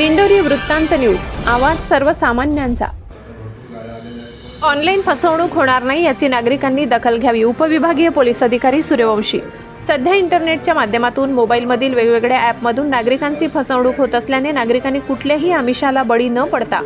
दिंडोरी वृत्तांत न्यूज. आवाज सर्वसामान्यांचा. ऑनलाईन फसवणूक होणार नाही याची नागरिकांनी दखल घ्यावी. उपविभागीय पोलीस अधिकारी सूर्यवंशी. सध्या इंटरनेटच्या माध्यमातून मोबाईलमधील वेगवेगळ्या ॲपमधून नागरिकांची फसवणूक होत असल्याने नागरिकांनी कुठल्याही आमिषाला बळी न पडता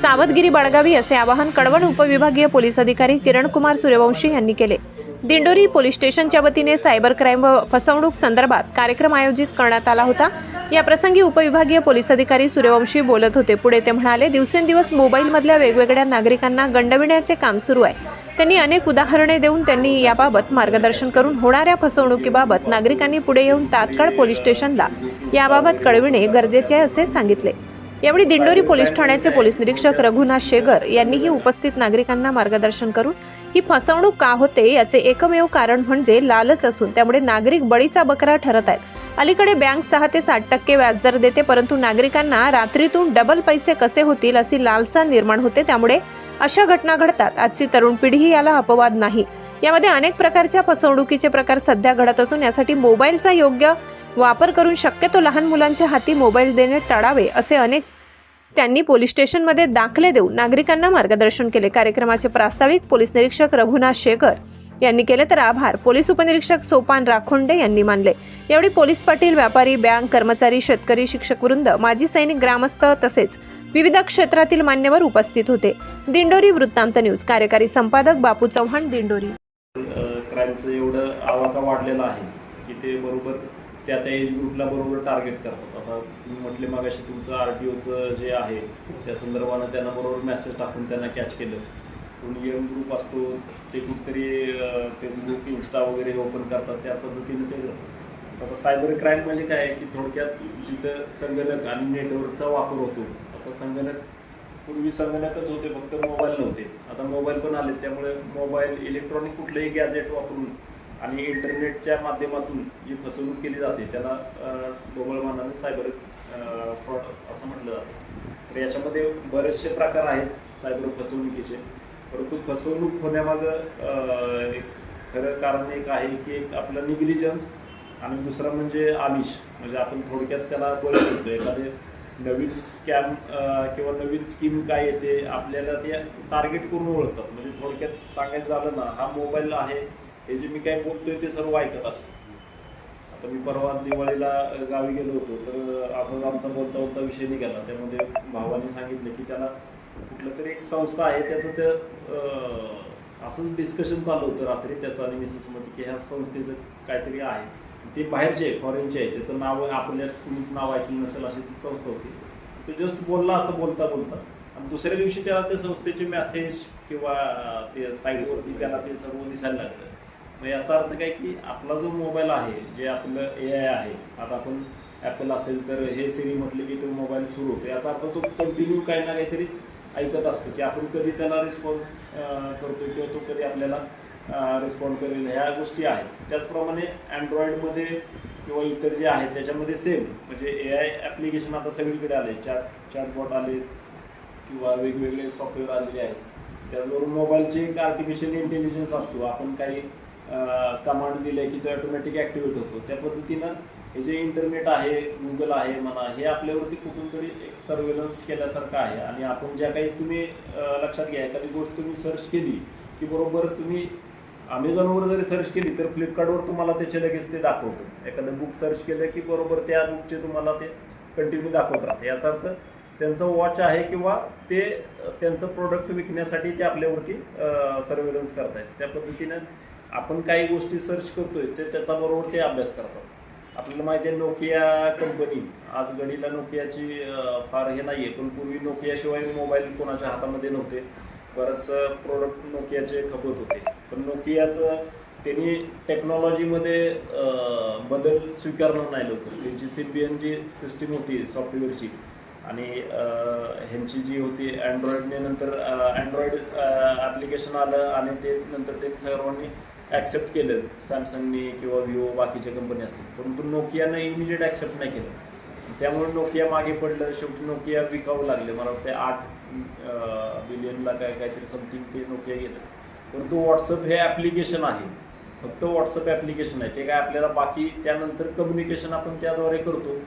सावधगिरी बाळगावी असे आवाहन कडवण उपविभागीय पोलीस अधिकारी किरणकुमार सूर्यवंशी यांनी केले. दिंडोरी पोलीस स्टेशनच्या वतीने सायबर क्राईम व फसवणूक संदर्भात कार्यक्रम आयोजित करण्यात आला होता. या प्रसंगी उपविभागीय पोलीस अधिकारी सूर्यवंशी बोलत होते. पुढे ते म्हणाले दिवसेंदिवस मोबाईलमधल्या वेगवेगळ्या नागरिकांना गंडविण्याचे काम सुरू आहे. त्यांनी अनेक उदाहरणे देऊन त्यांनी याबाबत मार्गदर्शन करून होणाऱ्या फसवणुकीबाबत नागरिकांनी पुढे येऊन तात्काळ पोलीस स्टेशनला याबाबत कळविणे गरजेचे आहे असे सांगितले. यावेळी दिंडोरी पोलीस ठाण्याचे पोलीस निरीक्षक रघुनाथ शेगर यांनीही उपस्थित नागरिकांना मार्गदर्शन करून ही फसवणूक का होते याचे एकमेव कारण म्हणजे लालच असून त्यामुळे नागरिक बळीचा बकरा ठरत आहेत. अलीकडे बँक सहा ते साठ टक्के व्याजदर देते परंतु नागरिकांना रात्रीतून डबल पैसे कसे होतील अशी लालसा निर्माण होते त्यामुळे अशा घटना घडतात. आजची तरुण पिढीही याला अपवाद नाही. यामध्ये अनेक प्रकारच्या फसवणुकीचे प्रकार सध्या घडत असून यासाठी मोबाईलचा योग्य वापर करून शक्यतो लहान मुलांच्या हाती मोबाईल देणे टाळावे असे अनेक त्यांनी पोलीस स्टेशनमध्ये दाखले देऊन नागरिकांना मार्गदर्शन केले. कार्यक्रमाचे प्रास्ताविक पोलीस निरीक्षक रघुनाथ शेखर यांनी केले तर आभार. पोलीस उपनिरीक्षक सोपान राखोंडे यांनी मानले. यावेळी पोलीस पाटील व्यापारी बँक कर्मचारी शेतकरी शिक्षक वृंद माजी सैनिक ग्रामस्थ तसेच विविध क्षेत्रातील मान्यवर उपस्थित होते. दिंडोरी वृत्तांत न्यूज. कार्यकारी संपादक बापू चव्हाण दिंडोरी. क्राईमचं एवढं आवाका वाढलेला आहे की ते बरोबर त्या त्या एज ग्रुपला बरोबर टार्गेट करतात. आता तुम्ही म्हटले मागाशी तुमचं आर टी ओचं जे आहे त्या संदर्भानं त्यांना बरोबर मेसेज टाकून त्यांना कॅच केलं. कोणी यंग ग्रुप असतो ते कुठतरी फेसबुक इन्स्टा वगैरे ओपन करतात त्या पद्धतीने ते करतात. आता सायबर क्राईम म्हणजे काय आहे की थोडक्यात जिथं संगणक आणि नेटवर्कचा वापर होतो आता संगणक पूर्वी संगणकच होते फक्त मोबाईल नव्हते. आता मोबाईल पण आले त्यामुळे मोबाईल इलेक्ट्रॉनिक कुठलंही गॅजेट वापरून आणि इंटरनेटच्या माध्यमातून जी फसवणूक केली जाते त्याला ढोबळमानाने सायबर फ्रॉड असं म्हटलं जातं. तर याच्यामध्ये बरेचसे प्रकार आहेत सायबर फसवणुकीचे. परंतु फसवणूक होण्यामागं एक खरं कारण एक आहे की एक आपलं निग्लिजन्स आणि दुसरं म्हणजे आमिष. म्हणजे आपण थोडक्यात त्याला बळी पडतो एखादे नवीन स्कॅम किंवा नवीन स्कीम काय येते आपल्याला ते टार्गेट करून ओळखतात. म्हणजे थोडक्यात सांगायचं झालं ना हा मोबाईल आहे हे जे मी काय बोलतोय ते सर्व ऐकत असतो. आता मी परवा दिवाळीला गावी गेलो होतो तर असाच आमचा बोलता बोलता विषय निघाला. त्यामध्ये भावाने सांगितलं की त्याला कुठलं तरी एक संस्था आहे त्याचं ते असंच डिस्कशन चालू होतं रात्री त्याचं आणि मिसेसमध्ये की ह्या संस्थेचं काहीतरी आहे. ते बाहेरचे आहे फॉरेनचे आहे. त्याचं नाव आपल्या कुणीच नाव ऐकलं नसेल अशी ती संस्था होती. तो जस्ट बोलला असं बोलता बोलता. आणि दुसऱ्या दिवशी त्याला त्या संस्थेचे मेसेज किंवा ते साईट्सवरती त्याला ते सर्व दिसायला लागलं. मग याचा अर्थ काय की आपला जो मोबाईल आहे जे आपलं ए आय आहे आता आपण ॲपल असेल तर हे सिरी म्हटलं की तो मोबाईल सुरू होतो. याचा अर्थ तो कंटिन्यू काही ना काहीतरी ऐकत असतो की आपण कधी त्याला रिस्पॉन्स करतो किंवा तो कधी आपल्याला रिस्पॉन्ड करेल. ह्या गोष्टी आहेत. त्याचप्रमाणे अँड्रॉइडमध्ये किंवा इतर जे आहेत त्याच्यामध्ये सेम म्हणजे ए आय ॲप्लिकेशन आता सगळीकडे आले. चॅट चॅटबॉट आले किंवा वेगवेगळे सॉफ्टवेअर आलेले आहेत. त्याचबरोबर मोबाईलचे एक आर्टिफिशियल इंटेलिजन्स असतो. आपण काही कमांड दिले की तो ऑटोमॅटिक ॲक्टिवेट होतो. त्या पद्धतीनं हे जे इंटरनेट आहे गुगल आहे म्हणा हे आपल्यावरती कुठून तरी एक सर्वेलन्स केल्यासारखं आहे. आणि आपण ज्या काही तुम्ही लक्षात घ्या एखादी गोष्ट तुम्ही सर्च केली की बरोबर तुम्ही अमेझॉनवर जरी सर्च केली तर फ्लिपकार्टवर तुम्हाला त्याचे लगेच ते दाखवतं. एखादं बुक सर्च केलं की बरोबर त्या बुकचे तुम्हाला ते कंटिन्यू दाखवत राहते. याचा अर्थ त्यांचं वॉच आहे किंवा ते त्यांचं प्रोडक्ट विकण्यासाठी ते आपल्यावरती सर्वेलन्स करत आहेत त्या पद्धतीनं आपण काही गोष्टी सर्च करतोय ते त्याच्याबरोबर ते अभ्यास करतात. आपल्याला माहिती आहे नोकिया कंपनी आज घडीला नोकियाची फार हे नाही आहे पण पूर्वी नोकियाशिवाय मोबाईल कोणाच्या हातामध्ये नव्हते. बरंच प्रोडक्ट नोकियाचे खपत होते. पण नोकियाचं त्यांनी टेक्नॉलॉजीमध्ये बदल स्वीकारणार नाही लोक. त्यांची C B N G system होती सॉफ्टवेअरची आणि ह्यांची जी होती अँड्रॉइडने नंतर अँड्रॉइड ॲप्लिकेशन आलं आणि ते नंतर त्यांनी सर्वांनी ॲक्सेप्ट केलं. सॅमसंगने किंवा विवो बाकीच्या कंपनी असतील. परंतु नोकियानं इमिजिएट ॲक्सेप्ट नाही केलं. त्यामुळे नोकिया मागे पडलं. शेवटी नोकिया विकावं लागले. मला वाटतं आठ बिलियनला काय काहीतरी समथिंग ते नोकिया गेलं. परंतु व्हॉट्सअप हे ॲप्लिकेशन आहे. फक्त व्हॉट्सअप ॲप्लिकेशन आहे. ते काय आपल्याला बाकी त्यानंतर कम्युनिकेशन आपण त्याद्वारे करतो.